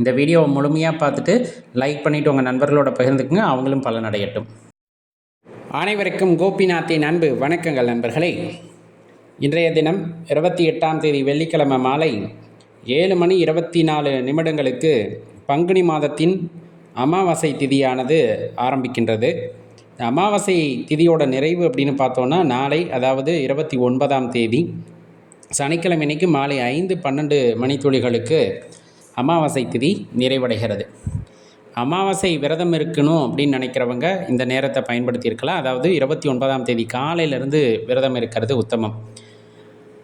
இந்த வீடியோவை முழுமையாக பார்த்துட்டு லைக் பண்ணிவிட்டு உங்கள் நண்பர்களோட பகிர்ந்துக்குங்க. அவங்களும் பலனடையட்டும். அனைவருக்கும் கோபிநாத்தின் அன்பு. வணக்கங்கள் நண்பர்களே. இன்றைய தினம் இருபத்தி எட்டாம் தேதி வெள்ளிக்கிழமை மாலை ஏழு மணி இருபத்தி நாலு நிமிடங்களுக்கு பங்குனி மாதத்தின் அமாவாசை திதியானது ஆரம்பிக்கின்றது. அமாவாசை திதியோட நிறைவு அப்படின்னு பார்த்தோன்னா நாளை அதாவது இருபத்தி ஒன்பதாம் தேதி சனிக்கிழமை அன்னைக்கு மாலை ஐந்து பன்னெண்டு மணித்துளிகளுக்கு அமாவாசை திதி நிறைவடைகிறது. அமாவாசை விரதம் இருக்கணும் அப்படின்னு நினைக்கிறவங்க இந்த நேரத்தை பயன்படுத்தியிருக்கலாம். அதாவது இருபத்தி ஒன்பதாம் தேதி காலையிலேருந்து விரதம் இருக்கிறது உத்தமம்.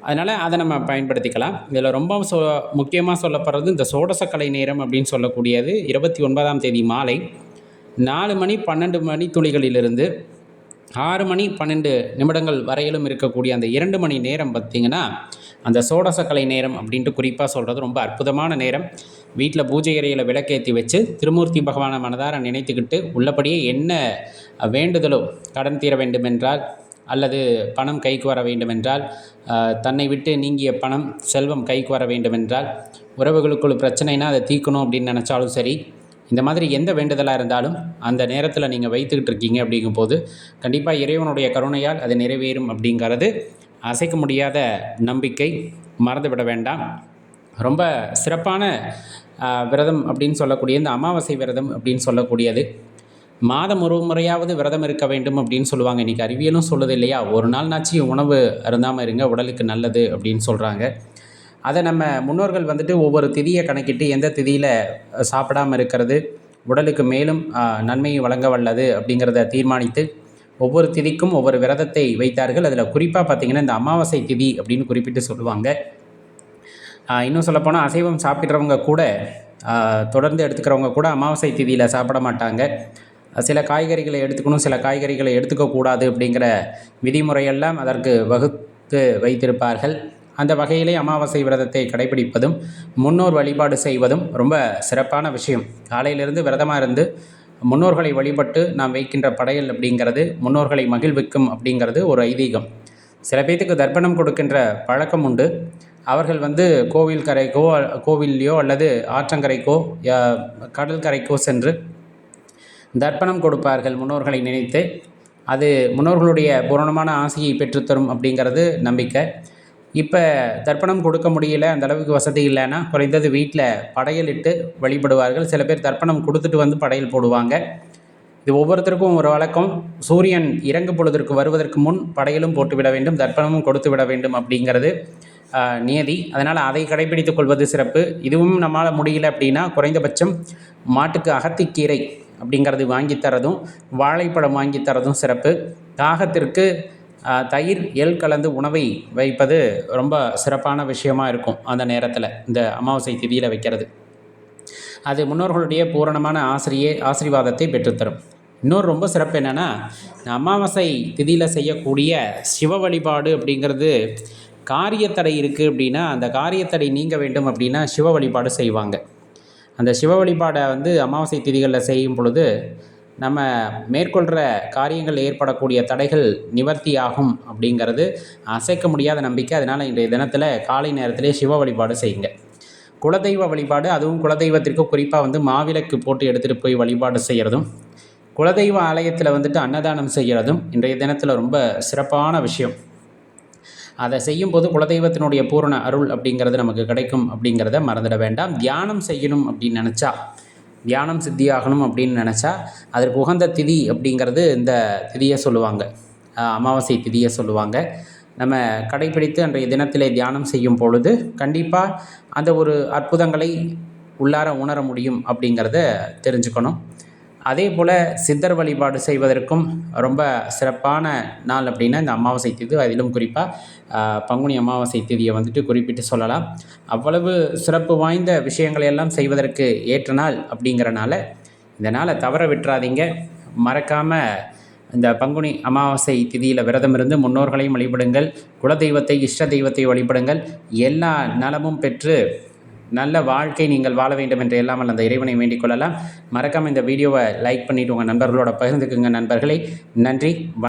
அதனால் அதை நம்ம பயன்படுத்திக்கலாம். இதில் ரொம்ப சொ முக்கியமாக சொல்லப்படுறது இந்த சோடசக்கலை நேரம் அப்படின்னு சொல்லக்கூடியது இருபத்தி ஒன்பதாம் தேதி மாலை நாலு மணி பன்னெண்டு மணி துளிகளிலிருந்து ஆறு மணி பன்னெண்டு நிமிடங்கள் வரையிலும் இருக்கக்கூடிய அந்த இரண்டு மணி நேரம் பார்த்திங்கன்னா அந்த சோடசக்கலை நேரம் அப்படின்ட்டு குறிப்பாக சொல்கிறது ரொம்ப அற்புதமான நேரம். வீட்டில் பூஜை அறையில் விளக்கேற்றி வச்சு திருமூர்த்தி பகவானை மனதார நினைத்துக்கிட்டு உள்ளபடியே என்ன வேண்டுதலோ கடன் தீர வேண்டுமென்றால் அல்லது பணம் கைக்கு வர வேண்டுமென்றால் தன்னை விட்டு நீங்கிய பணம் செல்வம் கைக்கு வர வேண்டுமென்றால் உறவுகளுக்குள் பிரச்சனைனா அதை தீர்க்கணும் அப்படின்னு நினச்சாலும் சரி இந்த மாதிரி எந்த வேண்டுதலாக இருந்தாலும் அந்த நேரத்தில் நீங்கள் வைத்துக்கிட்டு இருக்கீங்க அப்படிங்கும்போது கண்டிப்பாக இறைவனுடைய கருணையால் அது நிறைவேறும் அப்படிங்கிறது அசைக்க முடியாத நம்பிக்கை மறந்துவிட வேண்டாம். ரொம்ப சிறப்பான விரதம் அப்படின்னு சொல்லக்கூடிய இந்த அமாவாசை விரதம் அப்படின்னு சொல்லக்கூடியது. மாதம் ஒரு முறையாவது விரதம் இருக்க வேண்டும் அப்படின்னு சொல்லுவாங்க. இன்றைக்கி அறிவியலும் சொல்லுது இல்லையா? ஒரு நாள் நாச்சு உணவு அருந்தாமல் இருங்க உடலுக்கு நல்லது அப்படின்னு சொல்கிறாங்க அதை நம்ம முன்னோர்கள் வந்துட்டு ஒவ்வொரு திதியை கணக்கிட்டு எந்த திதியில் சாப்பிடாமல் இருக்கிறது உடலுக்கு மேலும் நன்மையை வழங்க வல்லது அப்படிங்கிறத தீர்மானித்து ஒவ்வொரு திதிக்கும் ஒவ்வொரு விரதத்தை வைத்தார்கள். அதில் குறிப்பாக பார்த்திங்கன்னா இந்த அமாவாசை திதி அப்படின்னு குறிப்பிட்டு சொல்லுவாங்க. இன்னும் சொல்லப்போனால் அசைவம் சாப்பிட்றவங்க கூட தொடர்ந்து எடுத்துக்கிறவங்க கூட அமாவாசை திதியில் சாப்பிட மாட்டாங்க. சில காய்கறிகளை எடுத்துக்கணும் சில காய்கறிகளை எடுத்துக்கக்கூடாது அப்படிங்கிற விதிமுறையெல்லாம் அதற்கு வகுத்து வைத்திருப்பார்கள். அந்த வகையிலே அமாவாசை விரதத்தை கடைபிடிப்பதும் முன்னோர் வழிபாடு செய்வதும் ரொம்ப சிறப்பான விஷயம். காலையிலிருந்து விரதமாக இருந்து முன்னோர்களை வழிபட்டு நாம் வைக்கின்ற படையல் அப்படிங்கிறது முன்னோர்களை மகிழ்விக்கும் அப்படிங்கிறது ஒரு ஐதீகம். சில பேர்த்துக்கு தர்ப்பணம் கொடுக்கின்ற பழக்கம் உண்டு. அவர்கள் வந்து கோவில் கரைக்கோ கோவில்லையோ அல்லது ஆற்றங்கரைக்கோ கடல் கரைக்கோ சென்று தர்ப்பணம் கொடுப்பார்கள் முன்னோர்களை நினைத்து. அது முன்னோர்களுடைய பூரணமான ஆசையை பெற்றுத்தரும் அப்படிங்கிறது நம்பிக்கை. இப்போ தர்ப்பணம் கொடுக்க முடியல அந்த அளவுக்கு வசதி இல்லைன்னா குறைந்தது வீட்டில் படையலிட்டு வழிபடுவார்கள். சில பேர் தர்ப்பணம் கொடுத்துட்டு வந்து படையல் போடுவாங்க. இது ஒவ்வொருத்தருக்கும் ஒரு வழக்கம். சூரியன் இறங்கு பொழுதற்கு வருவதற்கு முன் படையலும் போட்டுவிட வேண்டும் தர்ப்பணமும் கொடுத்து விட வேண்டும் அப்படிங்கிறது நியதி. அதனால் அதை கடைபிடித்துக் கொள்வது சிறப்பு. இதுவும் நம்மளால் முடியல அப்படின்னா குறைந்தபட்சம் மாட்டுக்கு அகத்திக்கீரை அப்படிங்கிறது வாங்கி தரதும் வாழைப்பழம் வாங்கி தரதும் சிறப்பு. தாகத்திற்கு தயிர் எல் கலந்து உணவை வைப்பது ரொம்ப சிறப்பான விஷயமாக இருக்கும் அந்த நேரத்தில் இந்த அமாவாசை திதியில் வைக்கிறது. அது முன்னோர்களுடைய பூரணமான ஆசிரியை ஆசீர்வாதத்தை பெற்றுத்தரும். இன்னொரு ரொம்ப சிறப்பு என்னென்னா அமாவாசை திதியில் செய்யக்கூடிய சிவ வழிபாடு அப்படிங்கிறது காரியத்தடை இருக்குது அப்படின்னா அந்த காரியத்தடை நீங்க வேண்டும் அப்படின்னா சிவ வழிபாடு செய்வாங்க. அந்த சிவ வழிபாடை வந்து அமாவாசை திதிகளில் செய்யும் பொழுது நம்ம மேற்கொள்கிற காரியங்கள் ஏற்படக்கூடிய தடைகள் நிவர்த்தி ஆகும் அப்படிங்கிறது அசைக்க முடியாத நம்பிக்கை. அதனால் இன்றைய தினத்தில் காலை நேரத்திலே சிவ வழிபாடு செய்யுங்க. குலதெய்வ வழிபாடு அதுவும் குலதெய்வத்திற்கு குறிப்பாக வந்து மாவிளக்கு போட்டு எடுத்துகிட்டு போய் வழிபாடு செய்கிறதும் குலதெய்வ ஆலயத்தில் வந்துட்டு அன்னதானம் செய்கிறதும் இன்றைய தினத்தில் ரொம்ப சிறப்பான விஷயம். அதை செய்யும்போது குலதெய்வத்தினுடைய பூரண அருள் அப்படிங்கிறது நமக்கு கிடைக்கும் அப்படிங்கிறத மறந்துட வேண்டாம். தியானம் செய்யணும் அப்படின்னு நினச்சா தியானம் சித்தியாகணும் அப்படின்னு நினச்சா அதற்கு உகந்த திதி அப்படிங்கிறது இந்த திதியை சொல்லுவாங்க. அமாவாசை திதியை சொல்லுவாங்க. நம்ம கடைப்பிடித்து அன்றைய தினத்திலே தியானம் செய்யும் பொழுது கண்டிப்பாக அந்த ஒரு அற்புதங்களை உள்ளார உணர முடியும் அப்படிங்கிறத தெரிஞ்சுக்கணும். அதே போல் சித்தர் வழிபாடு செய்வதற்கும் ரொம்ப சிறப்பான நாள் அப்படின்னா இந்த அமாவாசை திதி. அதிலும் குறிப்பாக பங்குனி அமாவாசை திதியை வந்துட்டு குறிப்பிட்டு சொல்லலாம். அவ்வளவு சிறப்பு வாய்ந்த விஷயங்களை எல்லாம் செய்வதற்கு ஏற்ற நாள் அப்படிங்கிறனால இந்த நாளை தவற விட்டுறாதீங்க. மறக்காமல் இந்த பங்குனி அமாவாசை திதியில் விரதம் இருந்து முன்னோர்களையும் வழிபடுங்கள். குலதெய்வத்தை இஷ்ட தெய்வத்தை வழிபடுங்கள். எல்லா நலமும் பெற்று நல்ல வாழ்க்கை நீங்கள் வாழ வேண்டும் என்று எல்லாமல் அந்த இறைவனை வேண்டிக் கொள்ளலாம். மறக்காமல் இந்த வீடியோவை லைக் பண்ணிவிட்டு உங்கள் நண்பர்களோட பகிர்ந்துக்குங்க நண்பர்களை. நன்றி